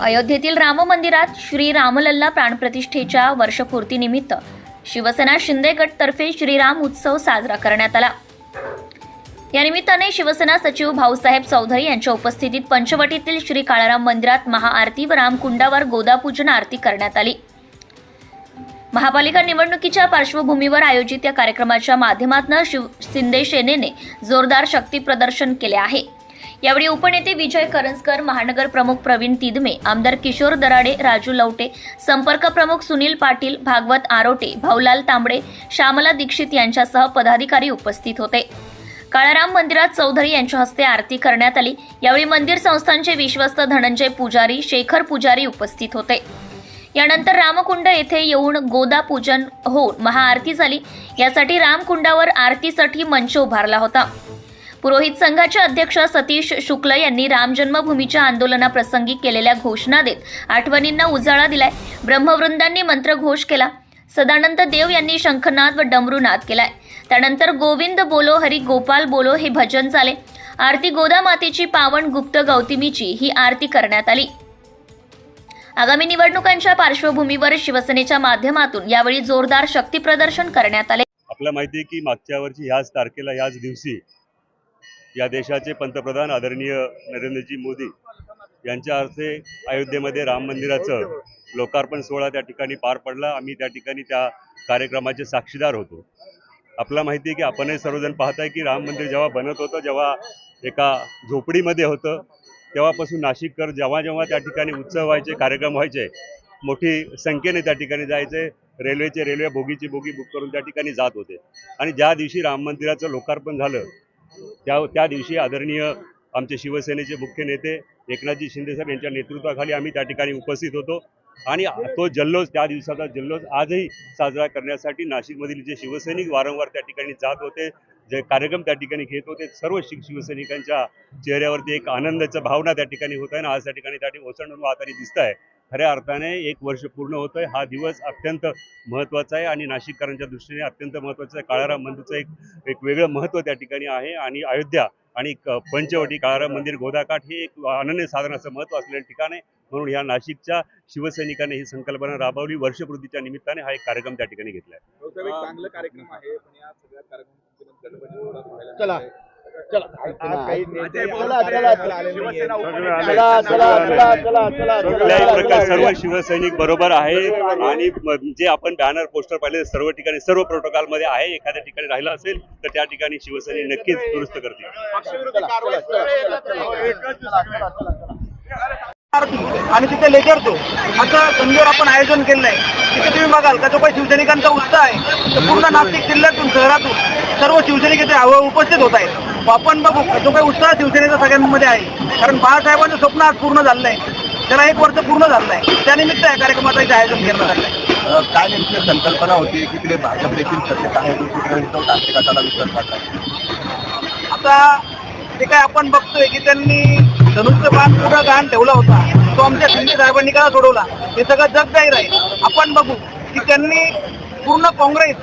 अयोध्येतील राम मंदिरात श्री रामलल्ला प्राणप्रतिष्ठेच्या वर्षपूर्तीनिमित्त शिवसेना शिंदे गटतर्फे श्रीराम उत्सव साजरा करण्यात आला. या निमित्ताने शिवसेना सचिव भाऊसाहेब चौधरी यांच्या उपस्थितीत पंचवटीतील श्री काळाराम मंदिरात महाआरती व रामकुंडावर गोदापूजन आरती करण्यात आली. महापालिका निवडणुकीच्या पार्श्वभूमीवर आयोजित या कार्यक्रमाच्या माध्यमातून शिव शिंदे सेनेने जोरदार शक्ती प्रदर्शन केले आहे. यावेळी उपनेते विजय करंजकर महानगर प्रमुख प्रवीण तिदमे आमदार किशोर दराडे राजू लवटे संपर्क प्रमुख सुनील पाटील भागवत आरोटे भाऊलाल तांबडे श्यामला दीक्षित यांच्यासह पदाधिकारी उपस्थित होते. काळाराम मंदिरात चौधरी यांच्या हस्ते आरती करण्यात आली. यावेळी मंदिर संस्थांचे विश्वस्त धनंजय पुजारी शेखर पुजारी उपस्थित होते. यानंतर रामकुंड येथे येऊन गोदा पूजन होऊन महाआरती झाली. यासाठी रामकुंडावर आरतीसाठी मंच उभारला होता. पुरोहित संघाचे अध्यक्ष सतीश शुक्ल यांनी राम जन्मभूमीच्या आंदोलनाप्रसंगी केलेल्या घोषणा देत आठवणींना उजाळा दिलाय. ब्रह्मवृंदांनी मंत्रघोष केला. सदानंद देव यांनी शंखनाद व डमरूनाद केलाय. त्यानंतर गोविंद बोलो हरी गोपाल बोलो हे भजन झाले आरती गोदामातेची पावन गुप्त गौतमीची ही आरती करण्यात आली. आगामी निवडणुकांच्या पार्श्वभूमीवर शिवसेनेच्या माध्यमातून यावेळी जोरदार शक्ती प्रदर्शन करण्यात आले. आपल्याला माहिती आहे की मागच्या वर्षी ह्याच तारखेला ह्याच दिवशी या देशाचे पंतप्रधान आदरणीय नरेंद्रजी मोदी यांच्या हस्ते अयोध्येमध्ये राम मंदिराचं लोकार्पण सोहळा त्या ठिकाणी पार पडला. आम्ही त्या ठिकाणी त्या कार्यक्रमाचे साक्षीदार होतो. आपल्याला माहिती आहे की आपणही सर्वजण पाहताय की राम मंदिर जेव्हा बनत होतं जेव्हा एका झोपडीमध्ये होतं तेव्हापासून नाशिककर जेव्हा जेव्हा त्या ठिकाणी उत्सव व्हायचे कार्यक्रम व्हायचे मोठी संख्येने त्या ठिकाणी जायचे रेल्वेचे रेल्वे बोगीची बोगी बुक करून त्या ठिकाणी जात होते. आणि ज्या दिवशी राम मंदिराचं लोकार्पण झालं त्या त्या दिवशी आदरणीय आमचे शिवसेनेचे मुख्य नेते एकनाथजी शिंदेसाहेब यांच्या नेतृत्वाखाली आम्ही त्या ठिकाणी उपस्थित होतो. आणि तो जल्लोष त्या दिवसाचा जल्लोष आजही साजरा करण्यासाठी नाशिकमधील जे शिवसैनिक वारंवार त्या ठिकाणी जात होते जे कार्यक्रम त्या ठिकाणी घेत होते सर्व शिव शिवसैनिकांच्या चेहऱ्यावरती एक आनंदाचा भावना त्या ठिकाणी होत आहे आणि आज त्या ठिकाणी त्या ठिकाणी ओसंडून वाहताना दिसत आहे. खऱ्या अर्थाने एक वर्ष पूर्ण होत आहे हा दिवस अत्यंत महत्त्वाचा आहे आणि नाशिककरांच्या दृष्टीने अत्यंत महत्त्वाचा आहे. काळाराम मंदिरचं एक एक वेगळं महत्त्व त्या ठिकाणी आहे आणि अयोध्या आणि पंचवटी काळाराम मंदिर गोदाकाठ हे एक अनन्य साधनाचं महत्त्व असलेलं ठिकाण आहे. म्हणून ह्या नाशिकच्या शिवसैनिकांनी ही संकल्पना राबवली. वर्षपूर्तीच्या निमित्ताने हा एक कार्यक्रम त्या ठिकाणी घेतला आहे. चांगला कार्यक्रम आहे पण या सगळ्या चला. लागलाय. चला आज काही नेते चला, चला, चला. आलेले नाहीये. चला चला चला चला चला कुठल्याही प्रकार सर्व शिवसैनिक बरोबर आहे. आणि जे आपण बॅनर पोस्टर पाहिले सर्व ठिकाणी सर्व प्रोटोकॉलमध्ये आहे. एखाद्या ठिकाणी राहिलं असेल तर त्या ठिकाणी शिवसैनिक नक्कीच दुरुस्त करतील. कारवाई आणि तिथे लेजरतो असं समजून आपण आयोजन केलेलं आहे तिथे तुम्ही बघाल का जो काही शिवसैनिकांचा उत्साह आहे तो पूर्ण नाशिक जिल्ह्यातून शहरातून सर्व शिवसैनिक इथे आव- उपस्थित होत आहेत. आपण बघू. जो काही उत्साह शिवसेनेचा सगळ्यांमध्ये आहे. कारण बाळासाहेबांचं स्वप्न आज पूर्ण झालेलं आहे त्याला एक वर्ष पूर्ण झालेलं आहे त्यानिमित्त या कार्यक्रमाचं इथे आयोजन करण्यात आलं आहे. काय नेमकी संकल्पना होती की तिकडे भाजप देखील सत्तेत आहे? दुसरीकडे उद्धव ठाकरे गटाला विश्वास वाटतात आता ते काय आपण बघतोय की त्यांनी धनुष्य बाण पुढं गहाण ठेवला होता. तो आमच्या शिंदे साहेबांनी का सोडवला? हे सगळं जग जाहीर आहे. आपण बघू की त्यांनी पूर्ण काँग्रेस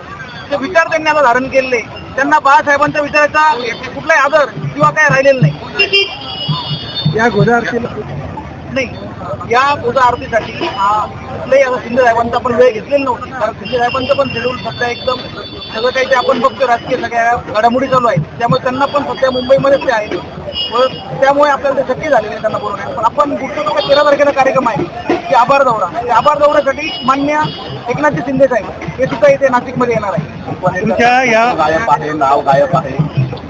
चे विचार त्यांनी आता धारण केलेले त्यांना बाळासाहेबांच्या विचाराचा कुठलाही आदर किंवा काय राहिलेला नाही. या गोदा नाही. या गोदा आरतीसाठी कुठल्याही आता शिंदे साहेबांचा आपण वेळ घेतलेला नव्हता. कारण शिंदे साहेबांचं पण शेड्यूल सध्या एकदम सगळं काही ते आपण बघतो राजकीय सगळ्या घडामोडी चालू आहेत. त्यामुळे त्यांना पण सध्या मुंबईमध्येच ते आहे त्यामुळे आपल्याला ते शक्य झालेलं त्यांना बोलवण्यात. पण आपण जो काही तेरा तारखेला कार्यक्रम आहे. की आभार दौरा. आभार दौऱ्यासाठी मान्य एकनाथजी शिंदे साहेब हे सुद्धा इथे नाशिकमध्ये येणार आहे तुमच्या या गायब आहे नाव गायब आहे.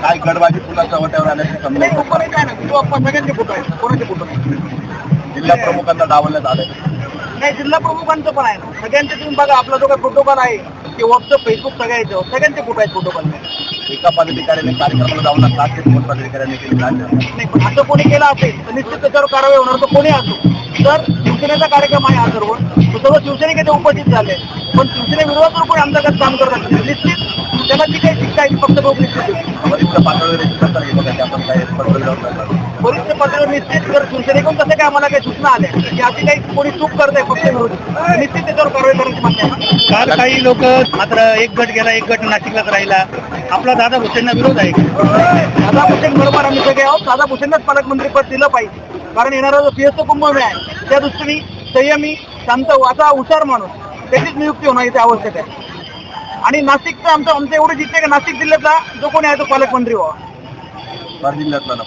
काय गडबाजी पुन्हा चवट्यावर आल्याची नाही समजा काय नाही? तो आपण सगळ्यांचे फोटो आहेत. कोणाचे फोटो नाही जिल्हा प्रमुखांना डावलण्यात आले नाही जिल्हा प्रमुखांचं पण आहे ना. सगळ्यांचे तुम्ही बघा आपला जो काही प्रोटोकॉल आहे की व्हॉट्सअप फेसबुक सगळ्याचे. सगळ्यांचे फोटो आहेत प्रोटोकॉल एका पदाधिकाऱ्याने कार्यक्रमाला जाऊन सात ते दोन पदाधिकाऱ्यांनी केली. राज्य नाही पण असं कोणी केलं असेल तर निश्चित त्याच्यावर कारवाई होणार तर कोणी असो. तर शिवसेनेचा कार्यक्रम आहे हा सर्व तो सर्व शिवसैनिक इथे उपस्थित झाले. पण शिवसेनेविरोधात कोणी अंतर्गत काम करत असेल निश्चित त्याला जी काही शिक्षा आहे फक्त लोक निश्चित वरिष्ठ पातळीवर एक आपण काय पत्र जाऊन वरिष्ठ पातळीवर निश्चित जर शिवसेनेकडून तसे काही आम्हाला काही सूचना आल्या? की अशी काही कोणी चूक करत आहे पक्ष विरोधी? निश्चित त्याच्यावर कारवाई करायची आहे काल काही लोक मात्र एक गट गेला एक गट नाशिकलाच राहिला. आपला दादा भुसेंना विरोध आहे. दादा भुसेन बरोबर आम्ही सगळे आहोत. दादा भुसेंनाच पालकमंत्री पद दिलं पाहिजे. कारण येणारा जो पीएसओ कुंभमेळा आहे त्या दृष्टीने संयमी शांत असा हुशार माणूस त्याचीच नियुक्ती होणं इथे आवश्यक आहे. आणि नाशिकचं आमचं आमचं एवढं जिथे का नाशिक जिल्ह्यातला जो कोणी आहे तो पालकमंत्री व्हावा. भर जिल्ह्यातला